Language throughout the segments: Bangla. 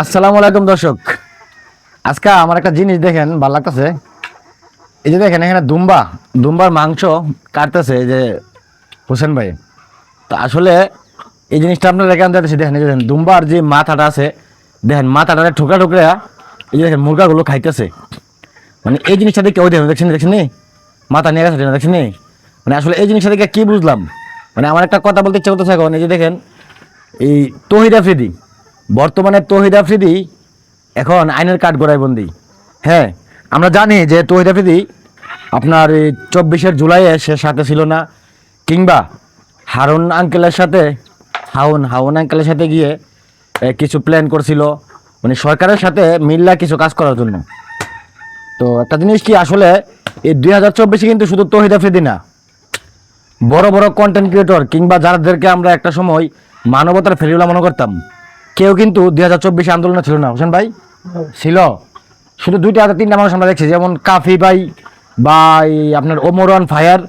আসসালামু আলাইকুম দর্শক। আজকে আমার একটা জিনিস দেখেন, ভালো লাগতেছে। এই যে দেখেন, এখানে দুম্বা, দুম্বার মাংস কাটতেছে এই যে হোসেন ভাই। তো আসলে এই জিনিসটা আপনার এখান থেকে দেখেন দেখেন, দুম্বার যে মাথাটা আছে, দেখেন মাথাটা ঠোকরা ঠোকরা, এই যে দেখেন, মুরগাগুলো খাইতেছে। মানে এই জিনিসটা দেখে, ওই দেখেন, দেখছেন দেখছেন? মাথা নিয়ে গেছে দেখছেন? মানে আসলে এই জিনিসটা দেখে কি বুঝলাম? মানে আমার একটা কথা বলতে ইচ্ছে করতেছে এখন, এই যে দেখেন, এই তহিদ আফ্রিদি বর্তমানে তহিদ আফ্রিদি এখন আইনের কাঠ গড়ায় বন্দি হ্যাঁ আমরা জানি যে তহিদ আফ্রিদি আপনার চব্বিশের জুলাইয়ে সে সাথে ছিল না, কিংবা হারুন আঙ্কেলের সাথে, হাউন হাউন আঙ্কেলের সাথে গিয়ে কিছু প্ল্যান করছিল। মানে সরকারের সাথে মিল্লা কিছু কাজ করার জন্য। তো একটা জিনিস কি, আসলে এই দুই হাজার চব্বিশে কিন্তু শুধু তহিদ আফ্রিদি না, বড় বড় কন্টেন্ট ক্রিয়েটর কিংবা যাদেরকে আমরা একটা সময় মানবতার ফেরিওলা মনে করতাম কেউ কিন্তু দুই হাজার চব্বিশে আন্দোলনে ছিল না। হোসেন ভাই? ছিল। শুধু দুইটা হাজার তিনটা মানুষ আমরা দেখছি। যেমন কাফি ভাই বা আপনার ওমরান ফায়ার,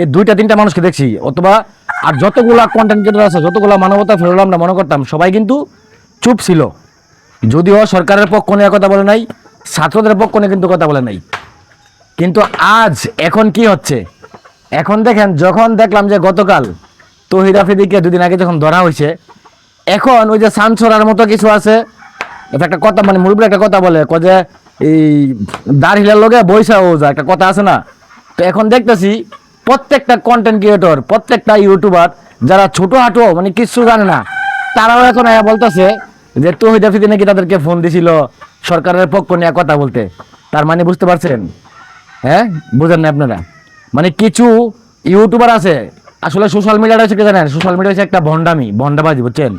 এই দুইটা, তিনটা মানুষকে দেখছি। অথবা আর যতগুলা কন্টেন্ট ক্রিয়েটর আছে, যতগুলা মানবতা ফেরিওলা আমরা মনে করতাম, সবাই কিন্তু চুপ ছিল। যদিও সরকারের পক্ষ নিয়ে কথা বলে নাই, ছাত্রদের পক্ষ নিয়ে কিন্তু কথা বলে নাই। কিন্তু আজ এখন কি হচ্ছে? এখন দেখেন, যখন দেখলাম যে গতকাল তহিদ আফ্রিদিকে দুদিন আগে যখন ধরা হয়েছে এখন ওই যে সানসরার মতো কিছু আছে একটা কথা মানে মুরব্বী একটা কথা বলে ক যে এই দাঁড়িলার লগে বৈশা ও যা একটা কথা আছে না? তো এখন দেখতেছি প্রত্যেকটা কন্টেন্ট ক্রিয়েটর প্রত্যেকটা ইউটিউবার যারা ছোটখাটো মানে কিছু জানে না, তারাও এখন বলতেছে যে, তহিদ আফ্রিদি নাকি তাদেরকে ফোন দিছিল সরকারের পক্ষ নিয়ে কথা বলতে? তার মানে বুঝতে পারছেন? হ্যাঁ? বুঝেন না আপনারা? মানে কিছু ইউটিউবার আছে, আসলে সোশ্যাল মিডিয়াটা হচ্ছে কি জানেন? সোশ্যাল মিডিয়া হচ্ছে একটা ভণ্ডামি, ভণ্ডাবাজি, বুঝছেন?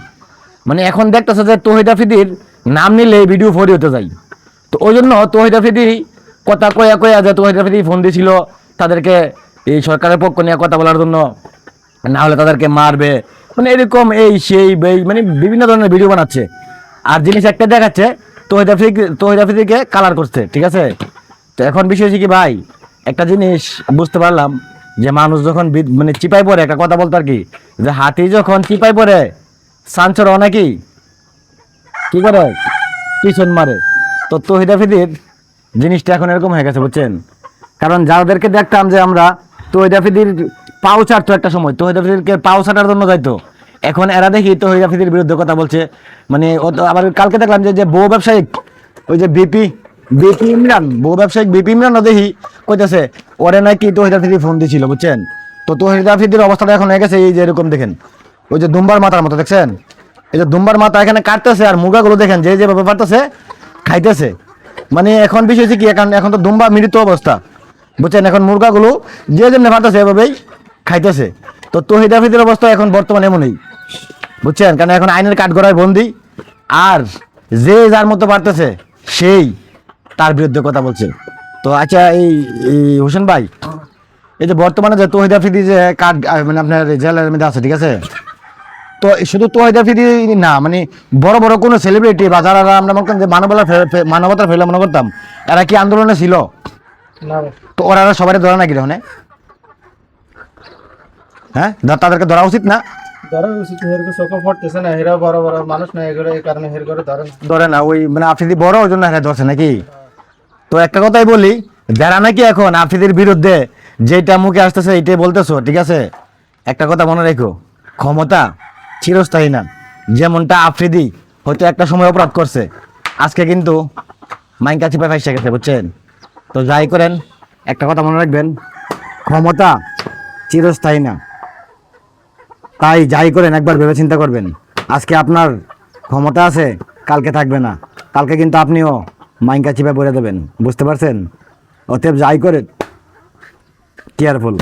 মানে এখন দেখতেছে যে তহিদ আফ্রিদির নাম নিলে ভিডিও ফরি হতে যায় তো ওই জন্য তহিদ আফ্রিদি কথা কয়া কয়া যে তহিদ আফ্রিদি ফোন দিছিল তাদেরকে এই সরকারের পক্ষ নিয়ে কথা বলার জন্য, না হলে তাদেরকে মারবে। মানে এরকম এই সেই এই মানে বিভিন্ন ধরনের ভিডিও বানাচ্ছে। আর জিনিস একটা দেখাচ্ছে, তহিদ আফ্রিদি তহিদ আফ্রিদিকে কালার করছে, ঠিক আছে? তো এখন বিষয় হচ্ছে কি ভাই, একটা জিনিস বুঝতে পারলাম যে মানুষ যখন মানে চিপাই পড়ে, একটা কথা বলতো আর কি, যে হাতি যখন চিপাই পড়ে সানচর নাকি? কি করে? পিছন মারে। তো জিনিসটা এখন এরকম হয়ে গেছে, বুঝছেন? কারণ যাদেরকে দেখতাম যে আমরা তহিদ পাও ছাড়তো একটা সময় তহিদ আফ্রিদিকে পাও ছাড়ার জন্য যাইতো। এখন এরা দেখি তহিদ বিরুদ্ধে কথা বলছে। মানে আবার কালকে দেখলাম যে বউ ব্যবসায়িক, ওই যে বিপি বিপি ইমরান, বউ ব্যবসায়িক বিপি ইমরানও দেখি কইতেছে, ওরে নাকি তহিদ আফ্রিদি ফোন দিছিল, বুঝছেন? তো তহিদ আফ্রিদির অবস্থাটা এখন হয়ে গেছে এই যে এরকম দেখেন। ওই যে দুম্বার মাথার মতো, দেখছেন? এই যে দুম্বার মাথা এখানে কাটতেছে আর মুরগাগুলো দেখেন, যে যেভাবে পারতেছে, খাইতেছে। মানে এখন বিষয় কি, এখন এখন তো দুম্বা মৃত অবস্থা। বুঝছেন? এখন মুরগাগুলো যে যেমনি পারতেছে এভাবেই খাইতেছে। তো তহিদ আফ্রিদির অবস্থা এখন বর্তমানে এমনই। বুঝছেন? কারণ এখন আইনের কাঠগড়ায় বন্দি। আর যে যার মতো পারতেছে, সেই তার বিরুদ্ধে কথা বলছে। তো আচ্ছা এই এই হোসেন ভাই, এই যে বর্তমানে যে তহিদ আফ্রিদি যে কাঠ মানে আপনার জেলের মধ্যে আছে, ঠিক আছে? তো শুধু আফ্রিদি না মানে বড় বড় কোনো সেলিব্রিটি বা যারা আমরা মনে করতাম যে ফে- মানবতার ফেলে মনে করতাম এরা কি আন্দোলনে ছিল? তো ওরা সবাই ধরে নাকি হ্যাঁ? তাদেরকে ধরা উচিত না? ধরো উচিত হেরকে চোখে পড়তেছে না হেরা বড় বড় মানুষ না এগুলো এই কারণে হের করে ধরেন ধরে না ওই মানে আফ্রিদি বড় ওই জন্য ধরছে নাকি? তো একটা কথাই বলি যারা নাকি এখন আফ্রিদির বিরুদ্ধে যেটা মুখে আসতেছে বলতেছো ঠিক আছে? একটা কথা মনে রেখো ক্ষমতা চিরস্থায়ী না। যেমনটা আফ্রিদি হয়তো একটা সময় অপরাধ করছে, আজকে কিন্তু মাইনকা চিপা ফাইসে গেছে, বুঝছেন? তো যাই করেন, একটা কথা মনে রাখবেন, ক্ষমতা চিরস্থায়ী না। তাই যাই করেন, একবার ভেবে চিন্তা করবেন, আজকে আপনার ক্ষমতা আছে, কালকে থাকবে না। কালকে কিন্তু আপনিও মাইনকা চিপে পড়ে দেবেন, বুঝতে পারছেন? অতএব যাই করেন, কেয়ারফুল।